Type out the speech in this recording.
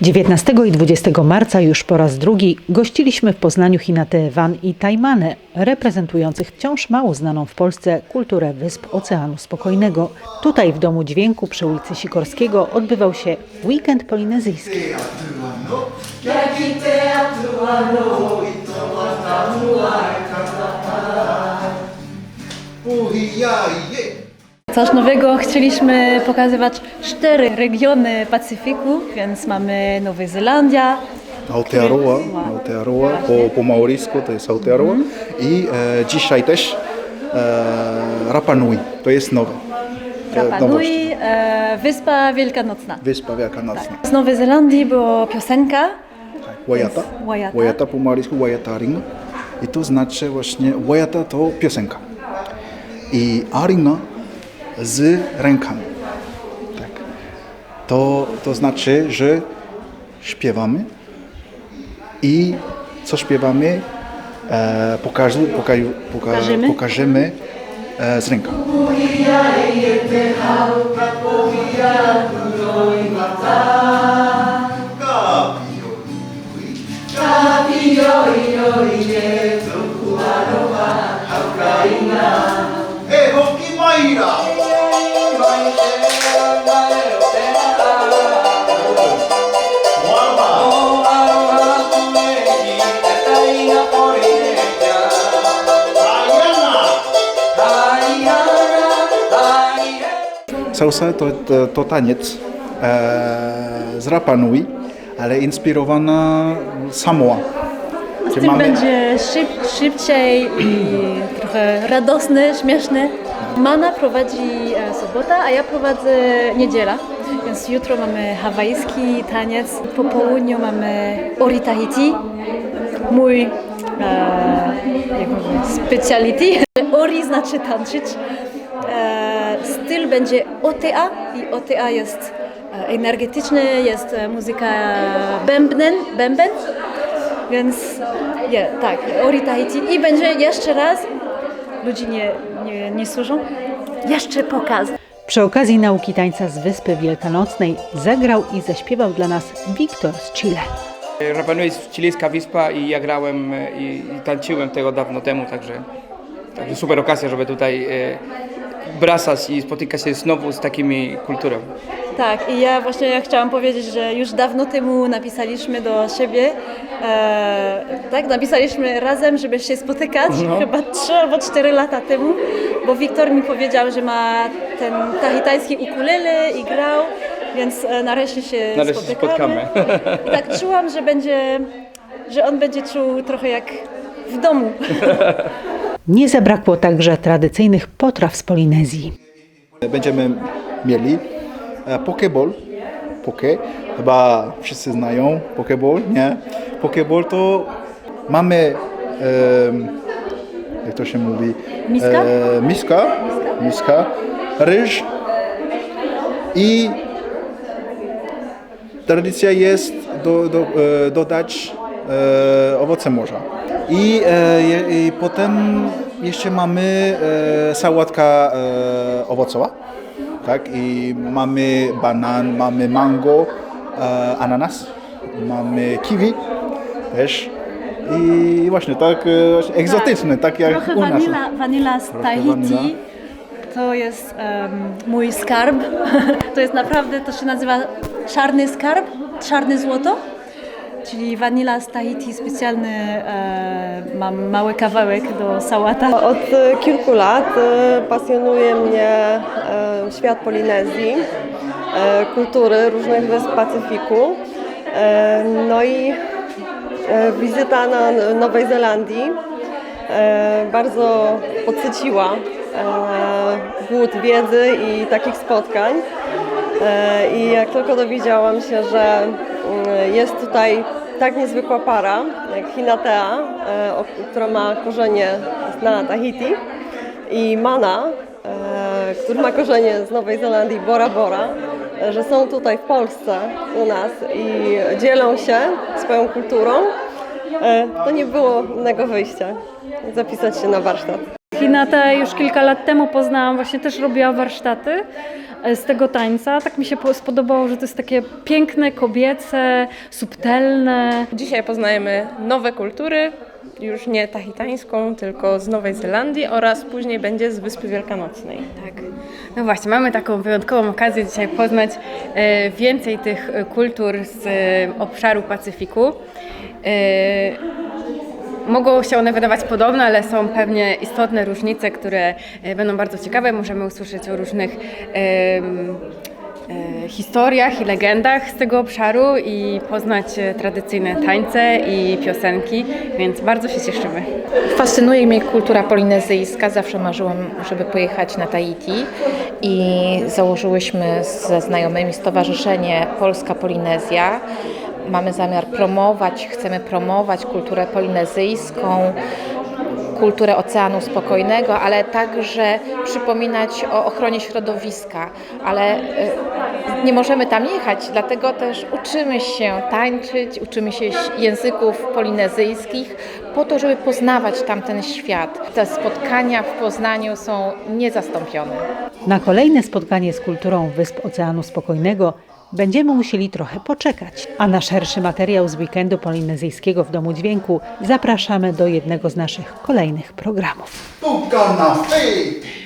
19 i 20 marca już po raz drugi gościliśmy w Poznaniu Hinatę Van i Tajmanę, reprezentujących wciąż mało znaną w Polsce kulturę wysp Oceanu Spokojnego. Tutaj w Domu Dźwięku przy ulicy Sikorskiego odbywał się weekend polinezyjski. Coś nowego chcieliśmy pokazywać cztery regiony Pacyfiku, więc mamy Nowa Zelandia, Aotearoa, Aotearoa po, po maorysku to jest Aotearoa i e, dzisiaj też e, Rapa Nui, to jest nowe. E, Rapa. Nui, e, Wyspa Wielkanocna. Wyspa Wielkanocna. Z Nowej Zelandii była piosenka, Tak. Wajata. Wajata. Wajata po maorysku Wajata Ringa. I to znaczy właśnie Wajata to piosenka. I Aringa z rękami. Tak. To, to znaczy, że śpiewamy i co śpiewamy e, pokażu, pokażu, poka, Pokażemy. pokażemy e, z ręką. Hey, Salsa to, to, to taniec e, z Rapa Nui, ale inspirowana Samoa. z tym mamy- będzie szyb, szybciej i trochę radosny, śmieszny. Mana prowadzi e, sobota, a ja prowadzę niedziela. Więc jutro mamy hawajski taniec, po południu mamy Ori Tahiti, mój e, jak mówię, speciality. Ori znaczy tańczyć. E, styl będzie OTA i OTA jest e, energetyczny, jest e, muzyka bębnen, bęben. Więc je, tak, Ori Tahiti i będzie jeszcze raz, ludzie nie, nie, nie słyszą, jeszcze pokaz. Przy okazji nauki tańca z Wyspy Wielkanocnej zagrał i zaśpiewał dla nas Wiktor z Chile. Rapa Nui jest chilijska wyspa i ja grałem e, i, i tańczyłem tego dawno temu, także, także super okazja, żeby tutaj wracać i spotykać się znowu z takimi kulturą. Tak, i ja właśnie chciałam powiedzieć, że już dawno temu napisaliśmy do siebie, e, tak, napisaliśmy razem, żeby się spotykać, chyba 3 albo 4 lata temu, bo Wiktor mi powiedział, że ma ten tahitański ukulele i grał, więc e, nareszcie się Nareszcie się spotykamy. I tak czułam, że będzie, że on będzie czuł trochę jak w domu. Nie zabrakło także tradycyjnych potraw z Polinezji. Będziemy mieli e, pokeball. Poke, chyba wszyscy znają pokeball, nie? Pokeball to mamy, em, jak to się mówi? Miska? E, miska, miska, ryż i tradycja jest do, do, e, dodać e, owoce morza. I, e, I potem jeszcze mamy e, sałatka e, owocowa. Tak? I mamy banan, mamy mango, e, ananas, mamy kiwi też. I właśnie tak e, egzotyczne, tak, jak Trochę u nas. vanilla, vanilla z Trochę Tahiti. vanilla. To jest em, mój skarb. To jest naprawdę, to się nazywa czarny skarb, czarne złoto. Czyli vanilla z Tahiti specjalny, e, mam mały kawałek do sałata. Od kilku lat e, pasjonuje mnie e, świat Polinezji, e, kultury różnych wysp Pacyfiku. No i wizyta na Nowej Zelandii bardzo podsyciła głód wiedzy i takich spotkań. I jak tylko dowiedziałam się, że jest tutaj tak niezwykła para jak Hinatea, o- która ma korzenie na Tahiti i Mana, e, który ma korzenie z Nowej Zelandii, Bora Bora, że są tutaj w Polsce u nas i dzielą się swoją kulturą e, to nie było innego wyjścia. Zapisać się na warsztat. Hinatę już kilka lat temu poznałam, właśnie też robiła warsztaty e, z tego tańca. Tak mi się po- spodobało, że to jest takie piękne, kobiece, subtelne. Dzisiaj poznajemy nowe kultury, już nie tahitańską, tylko z Nowej Zelandii oraz później będzie z Wyspy Wielkanocnej. Tak. No właśnie, mamy taką wyjątkową okazję dzisiaj poznać e, więcej tych e, kultur z e, obszaru Pacyfiku. Mogą się one wydawać podobne, ale są pewnie istotne różnice, które będą bardzo ciekawe. Możemy usłyszeć o różnych historiach i legendach z tego obszaru i poznać e, tradycyjne tańce i piosenki, więc bardzo się cieszymy. Fascynuje mnie kultura polinezyjska. Zawsze marzyłam, żeby pojechać na Tahiti i założyłyśmy ze znajomymi stowarzyszenie Polska Polinezja. Mamy zamiar promować, chcemy promować kulturę polinezyjską, kulturę Oceanu Spokojnego, ale także przypominać o ochronie środowiska, ale e, nie możemy tam jechać, dlatego też uczymy się tańczyć, uczymy się języków polinezyjskich po to, żeby poznawać tamten świat. Te spotkania w Poznaniu są niezastąpione. Na kolejne spotkanie z kulturą Wysp Oceanu Spokojnego będziemy musieli trochę poczekać, a na szerszy materiał z weekendu polinezyjskiego w Domu Dźwięku zapraszamy do jednego z naszych kolejnych programów. Tucana feita.